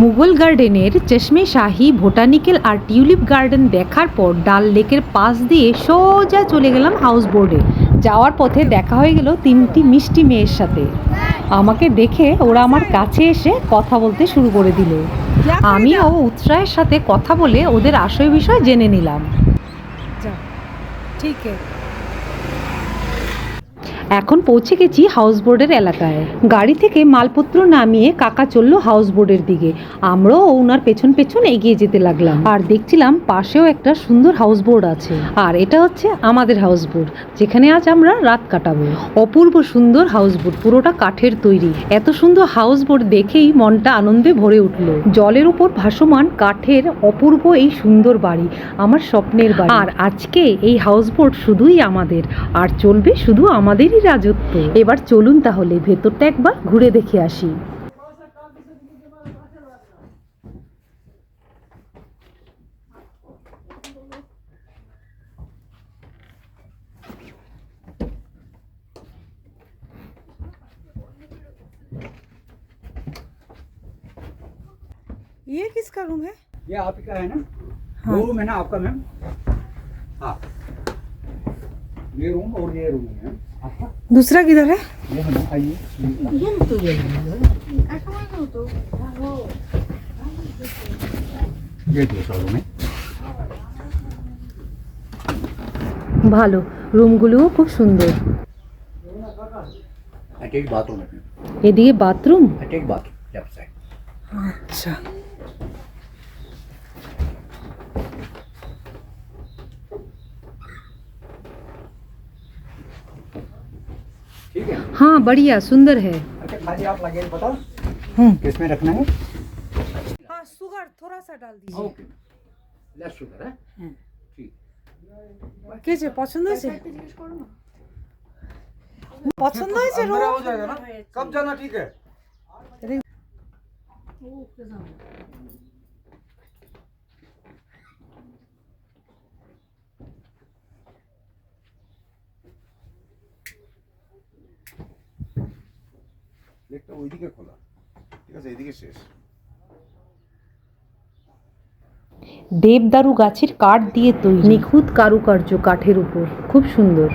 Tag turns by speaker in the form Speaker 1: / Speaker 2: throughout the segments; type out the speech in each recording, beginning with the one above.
Speaker 1: মুঘল গার্ডেনের চেশমে শাহি ভোটানিক্যাল আর tulip garden দেখার পর ডাল লেকের পাশ দিয়ে সোজা চলে গেলাম হাউস বোর্ডে যাওয়ার পথে দেখা হয়ে গেল তিনটি মিষ্টি মেয়ের সাথে। আমাকে দেখে ওরা আমার কাছে এসে কথা বলতে শুরু করে দিল। আমিও উৎসাহের সাথে কথা বলে ওদের আশয় বিষয় জেনে নিলাম।
Speaker 2: ঠিক আছে।
Speaker 1: এখন পৌঁছে গেছি হাউস বোর্ডের এলাকায়। গাড়ি থেকে মালপত্র নামিয়ে কাকা চলল হাউস বোর্ডের দিকে। আমরাও ওনার পেছন পেছন এগিয়ে যেতে লাগলাম। আর দেখছিলাম পাশেও একটা সুন্দর হাউস বোর্ড আছে। আর এটা হচ্ছে আমাদের হাউস বোর্ড যেখানে আজ আমরা রাত কাটাবো। অপূর্ব সুন্দর হাউস বোর্ড পুরোটা কাঠের তৈরি। এত সুন্দর হাউস বোর্ড দেখেই মনটা আনন্দে ভরে উঠল। জলের উপর ভাসমান কাঠের অপূর্ব এই সুন্দর বাড়ি, আমার স্বপ্নের বাড়ি। আর আজকে এই হাউস বোর্ড শুধুই আমাদের, আর চলবে শুধু আমাদেরই রাজত্ব এবার চলুন তাহলে ভেতরটা একবার ঘুরে দেখে আসি
Speaker 2: ये किसका रूम है
Speaker 3: ये आपका है ना
Speaker 2: हाँ।
Speaker 3: दो रूम है ना आपका मैम हाँ ये रूम और ये रूम है आपका
Speaker 2: दूसरा किधर है
Speaker 3: ये है ना आइए ये दूसरा रूम है
Speaker 1: ভালো রুমগুলোও খুব সুন্দর
Speaker 3: अटैच बाथरूम है
Speaker 1: এদিকে বাথরুম
Speaker 3: अटैच ठीक है
Speaker 1: हाँ बढ़िया सुंदर है
Speaker 3: अच्छा खाली आप लगेज बताओ
Speaker 2: हम्म
Speaker 3: किसमें रखना है
Speaker 2: हाँ शुगर थोड़ा सा डाल दीजिए
Speaker 3: ओके लेस शुगर है
Speaker 2: হুম।
Speaker 3: ठीक
Speaker 2: কে যে পছন্দ হয়েছে পছন্দ হয়েছে
Speaker 4: मेरा
Speaker 2: রুম
Speaker 4: हो जाएगा ना कब जाना ठीक है লেকটা ওইদিকে খোলা। ঠিক আছে, এইদিকে শেষ।
Speaker 1: দেবদারু গাছের কাঠ দিয়ে তৈরি। নিখুঁত কারুকার্য কাঠের উপর। খুব সুন্দর।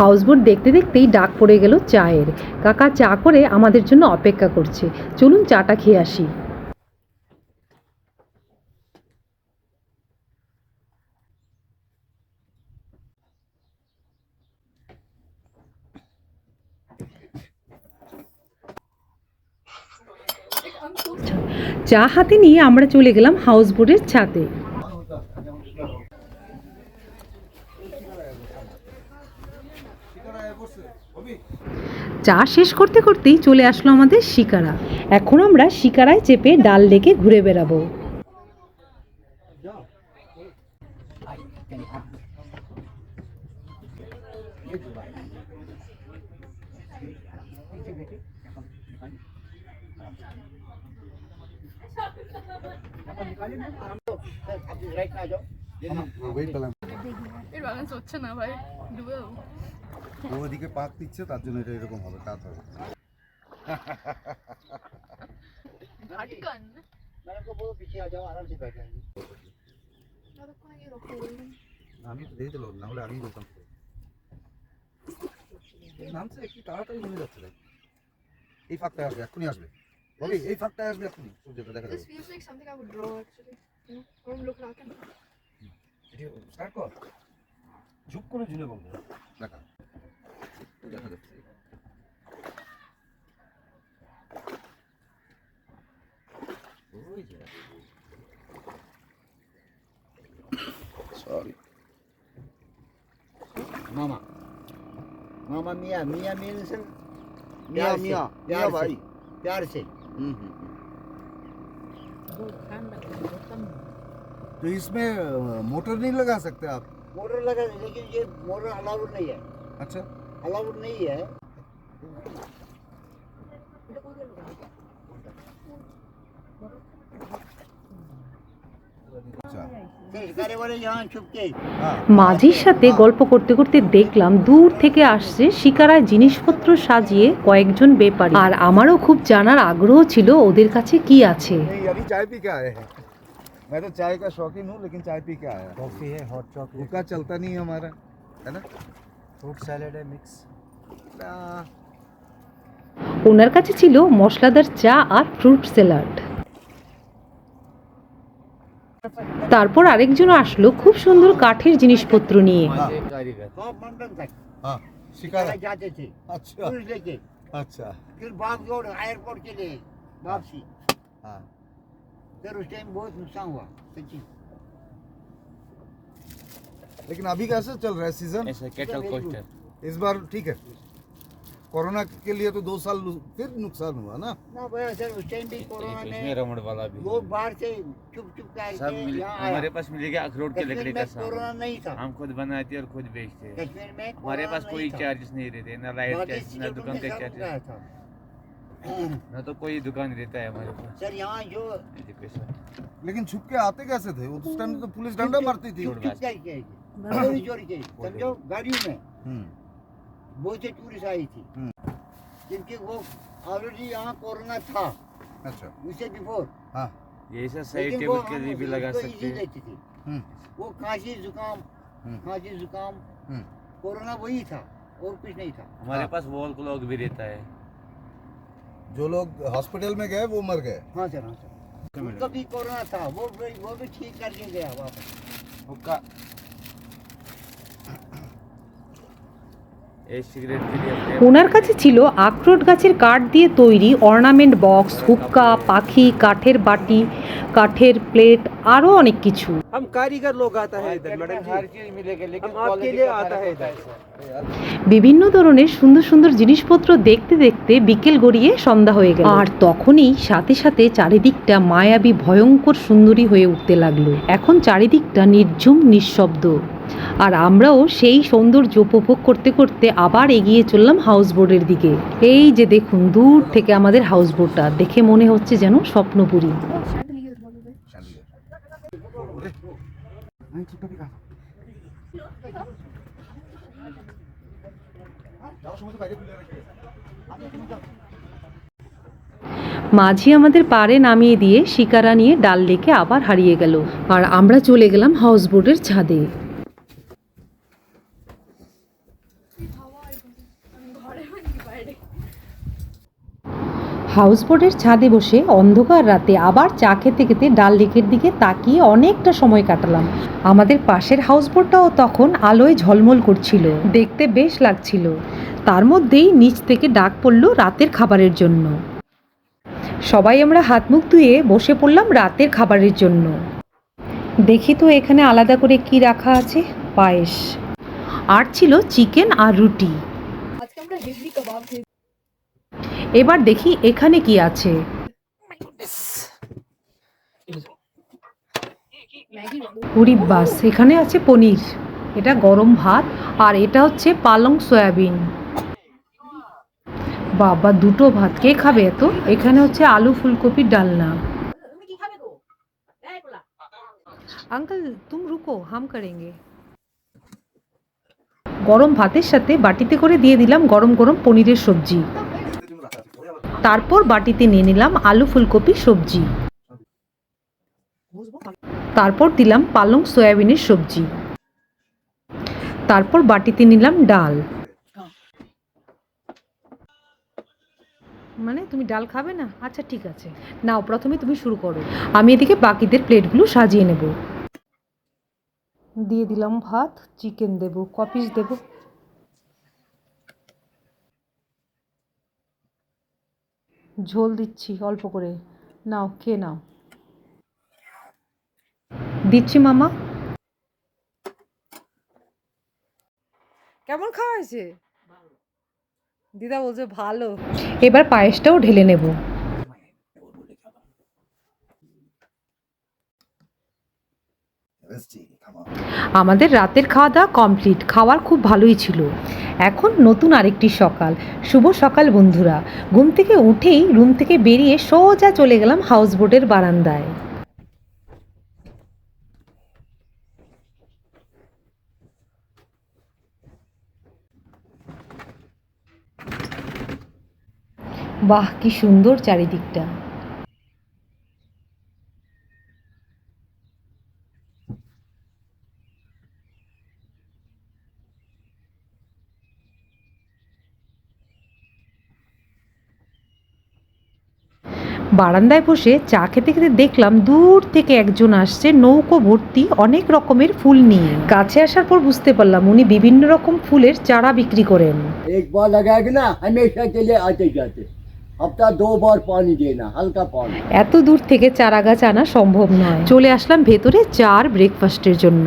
Speaker 1: হাউসবোট দেখতে দেখতেই ডাক পড়ে গেল চায়ের। কাকা চা করে আমাদের জন্য অপেক্ষা করছে। চলুন চাটা খেয়ে আসি। চা হাতে নিয়ে আমরা চলে গেলাম হাউস বোটের ছাদে। চা শেষ করতে করতেই চলে আসলো আমাদের শিকারা এখন আমরা শিকারায় চেপে ডাল লেকে ঘুরে বেড়াবো
Speaker 5: এর হচ্ছে না ভাই
Speaker 4: ও ওদিকে পাক দিচ্ছে তার জন্য এটা এরকম হবে কাত হবে। আমি তো দেখতে না হলে আগেই বলতাম। নামছে একটু তাড়াতাড়ি নেমে যাচ্ছে এই ফাঁকটায় আসবে এক্ষুনি আসবে। বলি এই ফাঁকটায় আসবে এখনই সূর্যটা দেখা যাবে। ঝুপ করে ঝুলে বলবো দেখা দেখা যাচ্ছে সরি
Speaker 3: मामा मामा मियाँ मियाँ मीन्स
Speaker 4: मियाँ मियाँ मियाँ भाई
Speaker 3: प्यार से
Speaker 4: हम्म हम्म तो इसमें अ, मोटर नहीं लगा सकते आप
Speaker 3: मोटर लगा लेकिन ये मोटर अलाउड नहीं है
Speaker 4: अच्छा
Speaker 3: अलाउड नहीं है
Speaker 4: আচ্ছা
Speaker 3: হ্যাঁ
Speaker 1: মাঝির সাথে গল্প করতে করতে দেখলাম দূর থেকে আসছে শিকারায় জিনিসপত্র সাজিয়ে কয়েকজন বেপারী আর আমারও খুব জানার আগ্রহ ছিল ওদের কাছে কি আছে
Speaker 4: मैं तो चाय का शौकीन हूँ लेकिन चाय पी के आया
Speaker 3: कॉफी है हॉट चॉकलेट
Speaker 4: हुक्का चलता नहीं है हमारा है ना
Speaker 3: फ्रूट सैलेड है मिक्स
Speaker 4: ना,
Speaker 1: ওনার কাছে ছিল মশলাদার চা আর ফ্রুট স্যালাড তারপর আরেকজন আসলো খুব সুন্দর কাঠের জিনিসপত্র নিয়ে
Speaker 4: हाँ शिकारा
Speaker 6: फिर उस टाइम बहुत नुकसान हुआ सच्ची।
Speaker 4: लेकिन अभी कैसे चल रहा है सीज़न
Speaker 7: कैटल कोस्टर
Speaker 4: इस बार ठीक है। कोरोना के लिए तो दो साल फिर नुकसान हुआ ना।
Speaker 6: ना भैया सर उस टाइम भी कोरोना में
Speaker 7: रमण वाला भी
Speaker 6: लोग बाहर से चुप चुप
Speaker 7: कर
Speaker 6: सब
Speaker 7: मिल हमारे पास मिलेगा अखरोट के लकड़ी का
Speaker 6: में कोरोना नहीं था।
Speaker 7: हम खुद बनाते और खुद बेचते।
Speaker 6: कश्मीर में
Speaker 7: हमारे पास कोई चार्जेस नहीं रहते ना लाइट चार्जेस ना दुकान का चार्जेस
Speaker 6: गया
Speaker 7: ना तो कोई दुकान रहता है हमारे पास
Speaker 6: सर यहाँ जो
Speaker 4: लेकिन छुप के आते कैसे थे? उस टाइम तो पुलिस डंडा मारती थी।
Speaker 6: चोरी चोरी समझो गाड़ियों में
Speaker 4: हम्म,
Speaker 6: बहुत से टूरिस्ट आई थी।
Speaker 4: हम्म।
Speaker 6: जिनके वो ऑलरेडी यहाँ कोरोना था।
Speaker 4: अच्छा।
Speaker 6: उससे बिफोर
Speaker 4: हाँ।
Speaker 7: ये
Speaker 6: लेकिन वो
Speaker 7: टेबल के लिए भी लगा सकते हैं।
Speaker 4: हम्म,
Speaker 6: वो खांसी जुकाम
Speaker 4: हम्म।
Speaker 6: खांसी जुकाम
Speaker 4: हम्म।
Speaker 6: कोरोना वही था और कुछ नहीं था।
Speaker 7: हमारे
Speaker 4: हाँ।
Speaker 7: पास वॉल क्लॉक भी रहता है।
Speaker 4: जो लोग हॉस्पिटल में गए वो मर गए।
Speaker 6: हाँ सर हाँ सर। उनका भी कोरोना था वो भी वो भी ठीक करके गया वापस।
Speaker 7: हुक्का
Speaker 1: ওনার কাছে ছিল আখরোট গাছের কাঠ দিয়ে তৈরি অর্নামেন্ট বক্স হুক্কা পাখি কাঠের বাটি কাঠের প্লেট আরও অনেক কিছু। বিভিন্ন ধরনের সুন্দর সুন্দর জিনিসপত্র দেখতে দেখতে বিকেল গড়িয়ে সন্ধ্যা হয়ে গেল। আর তখনই সাথে সাথে চারিদিকটা মায়াবী ভয়ঙ্কর সুন্দরী হয়ে উঠতে লাগল। এখন চারিদিকটা নির্ঝুম নিঃশব্দ। আর আমরাও সেই সৌন্দর্য উপভোগ করতে করতে আবার এগিয়ে চললাম হাউস বোটের দিকে। এই যে দেখুন, দূর থেকে আমাদের হাউস বোটটা দেখে মনে হচ্ছে যেন স্বপ্নপুরী। মাঝি আমাদের পাড়ে নামিয়ে দিয়ে শিকারা নিয়ে ডাল লেকে আবার হারিয়ে গেল। আর আমরা চলে গেলাম হাউস বোটের ছাদে
Speaker 5: ঘরে মানে বাইরে
Speaker 1: হাউস বোটের ছাদে বসে অন্ধকার রাতে আবার চা খেতে খেতে ডাল লেকের দিকে তাকিয়ে অনেকটা সময় কাটালাম। আমাদের পাশের হাউস বোটটাও তখন আলোয় ঝলমল করছিল, দেখতে বেশ লাগছিল। তার মধ্যেই নিচ থেকে ডাক পড়ল রাতের খাবারের জন্য। সবাই আমরা হাত মুখ ধুয়ে বসে পড়লাম রাতের খাবারের জন্য। দেখি তো এখানে আলাদা করে কি রাখা আছে? পায়েস। আর ছিল চিকেন আর রুটি
Speaker 5: আজকে আমরা হেভি কাবাব খেয়েছি
Speaker 1: এবার দেখি এখানে কি আছে। পুরি বাস, এখানে আছে পনির। এটা গরম ভাত আর এটা হচ্ছে পালং সয়াবিন। বাবা, দুটো ভাত। কে খাবে এত? এখানে হচ্ছে আলু ফুলকপির ডালনা। আঙ্কেল, তুম রুকো, হাম করেঙ্গে। গরম ভাতের সাথে বাটিতে করে দিয়ে দিলাম গরম গরম পনিরের সবজি। তারপর বাটিতে নিয়ে নিলাম আলু ফুলকপি সবজি। তারপর দিলাম পালং সয়াবিনের সবজি। তারপর বাটিতে নিলাম ডাল। মানে তুমি ডাল খাবে না? আচ্ছা ঠিক আছে। নাও, প্রথমে তুমি শুরু করো। আমি এদিকে বাকিদের প্লেটগুলো সাজিয়ে নেব। দিয়ে দিলাম ভাত, চিকেন দেব, কপিস দেব। ঝোল দিচ্ছি অল্প করে। নাও খেয়ে নাও। দিচ্ছি মামা।
Speaker 2: কেমন খাওয়া হয়েছে? দিদা বলছে ভালো।
Speaker 1: এবার পায়েসটাও ঢেলে নেব। আমাদের রাতের খাওয়া দাওয়া কমপ্লিট খাওয়ার খুব ভালোই ছিল। এখন নতুন আরেকটি সকাল। শুভ সকাল, বন্ধুরা। ঘুম থেকে উঠেই রুম থেকে বেরিয়ে সোজা চলে গেলাম হাউস বোটের বারান্দায়। বাহ, কি সুন্দর চারিদিকটা। বারান্দায় বসে চা খেতে খেতে দেখলাম দূর থেকে একজন আসছে নৌকো ভর্তি অনেক রকমের ফুল নিয়ে। কাছে আসার পর বুঝতে পারলাম উনি বিভিন্ন রকম ফুলের চারা বিক্রি করেন।
Speaker 3: একবার লাগায় না হামেশা চলে আতে যাতে।
Speaker 1: এত দূর থেকে চারা গাছ আনা সম্ভব নয়। চলে আসলাম ভেতরে চার ব্রেকফাস্টের জন্য।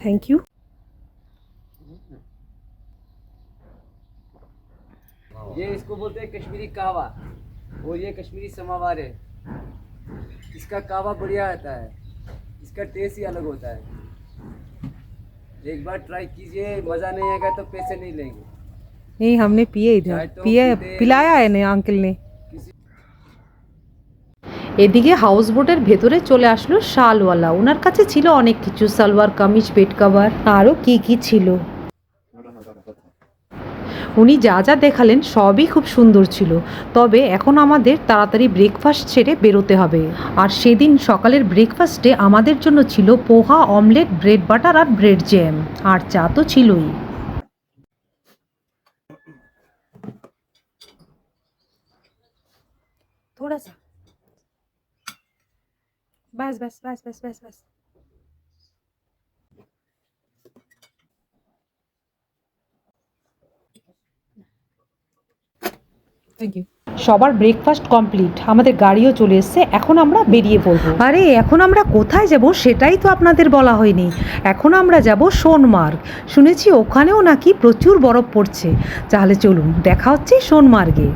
Speaker 1: থ্যাংক ইউ
Speaker 2: ये इसको बोलते हैं कश्मीरी कहवा और ये कश्मीरी समावार है इसका कहवा बढ़िया आता है इसका टेस्ट ही अलग होता है एक बार ट्राई कीजिए मज़ा नहीं आएगा तो पैसे नहीं लेंगे
Speaker 5: नहीं हमने पिए इधर
Speaker 2: चाय तो
Speaker 5: पिया
Speaker 2: पीते-
Speaker 5: पिलाया है ने अंकल ने
Speaker 1: এদিকে হাউস বোটের ভেতরে চলে আসলো শালওয়ালা ওনার কাছে ছিল অনেক কিছু সালোয়ার কামিজ পেট কাভার আরও কি কি ছিল উনি যা যা দেখালেন সবই খুব সুন্দর ছিল তবে এখন আমাদের তাড়াতাড়ি ব্রেকফাস্ট ছেড়ে বেরোতে হবে আর সেদিন সকালের ব্রেকফাস্টে আমাদের জন্য ছিল পোহা অমলেট ব্রেড বাটার আর ব্রেড জ্যাম আর চা তো ছিলই
Speaker 5: थोड़ा सा बस बस बस बस बस बस
Speaker 1: সবার ব্রেকফাস্ট কমপ্লিট আমাদের গাড়িও চলে এসছে। এখন আমরা বেরিয়ে পড়ব। আরে, এখন আমরা কোথায় যাব সেটাই তো আপনাদের বলা হয়নি। এখন আমরা যাব সোনমার্গ। শুনেছি ওখানেও নাকি প্রচুর বরফ পড়ছে। তাহলে চলুন, দেখা হচ্ছে সোনমার্গে।